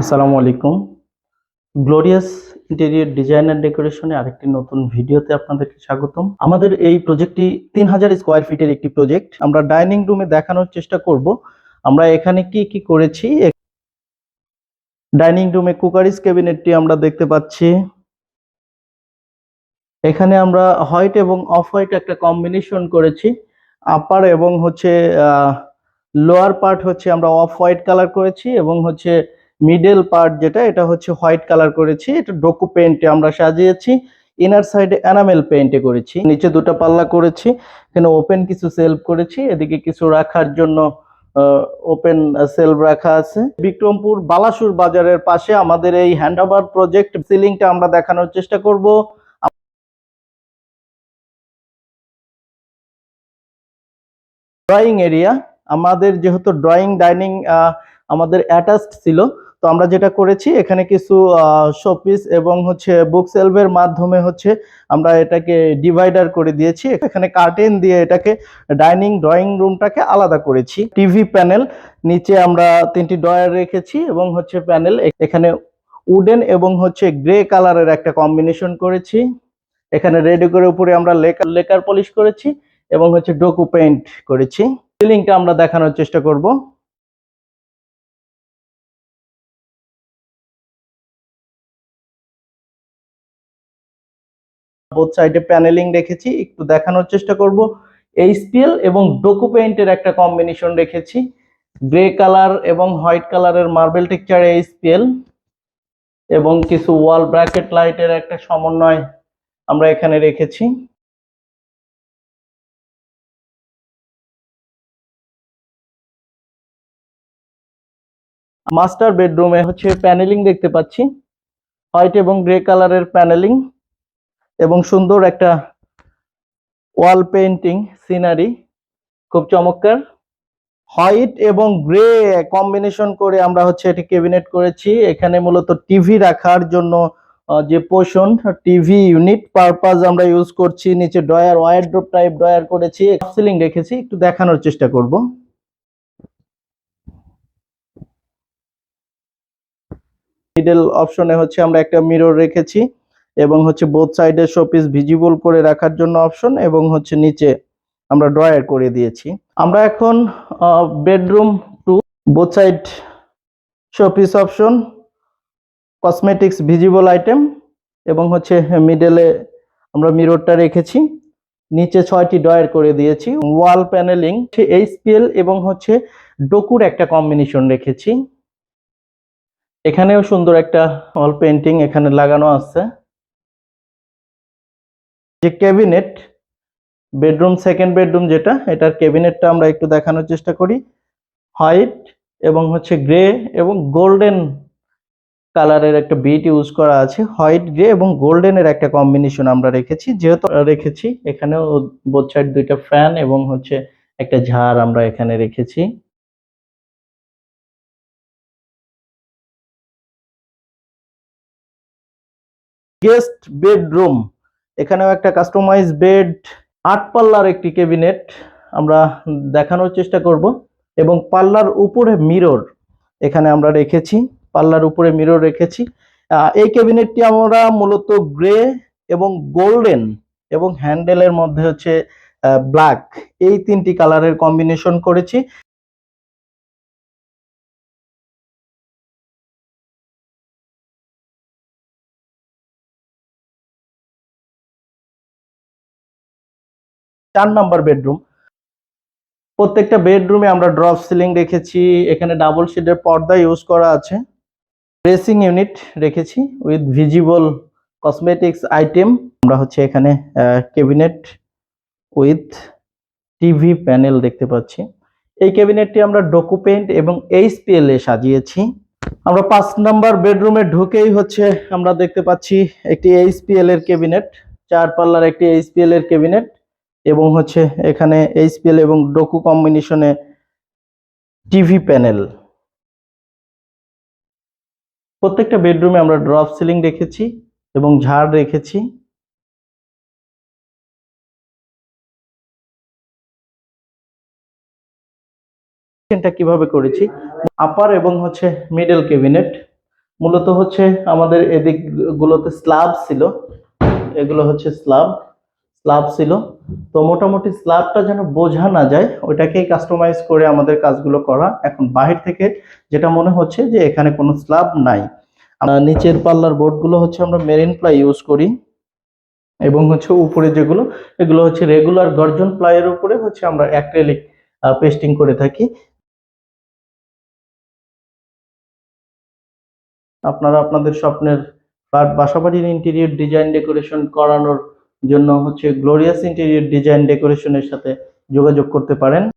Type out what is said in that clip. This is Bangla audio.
আসসালামু আলাইকুম। গ্লোরিয়াস ইন্টেরিয়র ডিজাইনার ডেকোরেশনে আরেকটি নতুন ভিডিওতে আপনাদেরকে স্বাগতম। আমাদের এই প্রজেক্টটি তিন হাজার স্কোয়ার ফিটের একটি প্রজেক্ট আমরা ডাইনিং রুমে দেখানোর চেষ্টা করব। আমরা এখানে কি কি করেছি? ডাইনিং রুমে কুকারিস ক্যাবিনেটটি আমরা দেখতে পাচ্ছি। এখানে আমরা হোয়াইট এবং অফ হোয়াইট একটা কম্বিনেশন করেছি। আপার এবং হচ্ছে লোয়ার পার্ট হচ্ছে আমরা অফ হোয়াইট কালার করেছি এবং হচ্ছে মিডল পার্ট যেটা, এটা হচ্ছে হোয়াইট কালার করেছি। এটা ডোকু পেন্টে আমরা সাজিয়েছি। ইনার সাইডে এনামেল পেন্টে করেছি। নিচে দুটো পাল্লা করেছি। এখানে ওপেন কিছু সেলফ করেছি। এদিকে কিছু রাখার জন্য ওপেন সেলফ রাখা আছে। বিক্রমপুর বালাসুর বাজারের পাশে আমাদের এই হ্যান্ডওভার প্রজেক্ট সিলিংটা আমরা দেখানোর চেষ্টা করব। ড্রয়িং এরিয়া, আমাদের যেহেতু ড্রয়িং, ডাইনিং আমাদের অ্যাটাচড ছিল তো আমরা যেটা করেছি, এখানে কিছু শোপিস এবং হচ্ছে বুক সেলভের মাধ্যমে হচ্ছে আমরা এটাকে ডিভাইডার করে দিয়েছি। এখানে কার্টেন দিয়ে এটাকে ডাইনিং ড্রয়িং রুমটাকে আলাদা করেছি। টিভি প্যানেল নিচে আমরা তিনটি ডয়ার রেখেছি এবং হচ্ছে প্যানেল এখানে উডেন এবং হচ্ছে গ্রে কালারের একটা কম্বিনেশন করেছি। এখানে রেডি করে উপরে আমরা লেকার লেকার পলিশ করেছি এবং হচ্ছে ডোকু পেইন্ট করেছি। সিলিংটা আমরা দেখানোর চেষ্টা করব। বোথ সাইডে প্যানেলিং রেখেছি, একটু দেখানোর চেষ্টা করব। এইচপিএল এবং ডোকু পেইন্টের একটা কম্বিনেশন রেখেছি। গ্রে কালার এবং হোয়াইট কালারের মার্বেল টেক্সচার এইচপিএল এবং কিছু ওয়াল ব্র্যাকেট লাইটের একটা সমন্বয় আমরা এখানে রেখেছি। মাস্টার বেডরুমে হচ্ছে প্যানেলিং দেখতে পাচ্ছি। হোয়াইট এবং গ্রে কালারের প্যানেলিং এবং সুন্দর একটা ওয়াল পেন্টিং সিনারি, খুব চমৎকার। হোয়াইট এবং গ্রে কম্বিনেশন করে আমরা হচ্ছে এটি ক্যাবিনেট করেছি। এখানে মূলত টিভি রাখার জন্য যে পোষণ টিভি ইউনিট পারপাস আমরা ইউজ করছি। নিচে drawer wardrobe type drawer করেছি। সিলিং রেখেছি। একটু দেখানোর চেষ্টা করব। মিডল অপশনে হচ্ছে আমরা একটা মিরর রেখেছি। এবং হচ্ছে বোথ সাইডে শোপিস ভিজিবল করে রাখার জন্য অপশন এবং হচ্ছে নিচে আমরা ড্রয়ার করে দিয়েছি। আমরা এখন bedroom two both side showpiece option cosmetics visible item এবং হচ্ছে মিডলে আমরা মিররটা রেখেছি। নিচে ছয়টি ডয়ার করে দিয়েছি। ওয়াল প্যানেলিং এইচপিএল এবং হচ্ছে ডকুর একটা কম্বিনেশন রেখেছি। এখানেও সুন্দর একটা ওয়াল পেন্টিং এখানে লাগানো আছে। যে ক্যাবিনেট বেডরুম, সেকেন্ড বেডরুম যেটা, এটার ক্যাবিনেটটা আমরা একটু দেখানোর চেষ্টা করি। হোয়াইট এবং হচ্ছে গ্রে এবং গোল্ডেন কালারের একটা বিট ইউজ করা আছে। হোয়াইট গ্রে এবং গোল্ডেনের একটা কম্বিনেশন আমরা রেখেছি, যেহেতু রেখেছি, এখানেও বোথ সাইড দুইটা ফ্যান এবং হচ্ছে একটা ঝাড় আমরা এখানে রেখেছি। গেস্ট বেডরুম এখানেও একটা কাস্টমাইজ বেড আট পাল্লার একটি ক্যাবিনেট আমরা দেখানোর চেষ্টা করব এবং পাল্লার উপরে মিরর এখানে আমরা রেখেছি, পাল্লার উপরে মিরর রেখেছি। এই ক্যাবিনেটটি আমরা মূলত গ্রে এবং গোল্ডেন এবং হ্যান্ডেলের মধ্যে হচ্ছে ব্ল্যাক এই তিনটি কালারের কম্বিনেশন করেছি। চার নাম্বার বেডরুম। প্রত্যেকটা বেডরুমে আমরা ড্রপ সিলিং রেখেছি, এখানে ডাবল শেডের পর্দা ইউজ করা আছে। ড্রেসিং ইউনিট রেখেছি উইথ ভিজিবল কসমেটিক্স আইটেম। আমরা হচ্ছে এখানে ক্যাবিনেট উইথ টিভি প্যানেল দেখতে পাচ্ছি। এই ক্যাবিনেটটি আমরা ডকুপেন্ট এবং এইচপিএল এ সাজিয়েছি। আমরা পাঁচ নাম্বার বেডরুমে ঢুকেই হচ্ছে আমরা দেখতে পাচ্ছি একটি এইচপিএল এর ক্যাবিনেট, চার পাল্লার একটি এইচপিএল এর ক্যাবিনেট। এবং হচ্ছে এখানে এইচপিএল এবং ডোকু কম্বিনেশনে টিভি প্যানেল প্রত্যেকটা বেডরুমে আমরা ড্রপ সিলিং রেখেছি এবং ঝাড় রেখেছি। কীভাবে করেছি? আপার এবং হচ্ছে মিডল ক্যাবিনেট মূলত হচ্ছে আমাদের এদিক গুলোতে স্ল্যাব ছিল। এগুলো হচ্ছে স্ল্যাব স্ল্যাব ছিল। তো মোটামুটি স্ল্যাবটা যেন বোঝা না যায়, ওইটাকেই কাস্টমাইজ করে আমাদের কাজগুলো করা। এখন বাহির থেকে যেটা মনে হচ্ছে যে এখানে কোনো স্ল্যাব নাই। আমরা নিচের পাল্লার বোর্ডগুলো হচ্ছে আমরা মেরিন প্লাই ইউজ করি। এবং হচ্ছে উপরে যেগুলো, এগুলো হচ্ছে রেগুলার গর্জন প্লাইয়ের উপরে হচ্ছে আমরা অ্যাক্রেলিক পেস্টিং করে থাকি। আপনারা আপনাদের স্বপ্নের বাসাবাড়ির ইন্টেরিয়র ডিজাইন ডেকোরেশন করানোর জন্য হচ্ছে গ্লোরিয়াস ইন্টেরিয়র ডিজাইন ডেকোরেশনের সাথে যোগাযোগ করতে পারেন।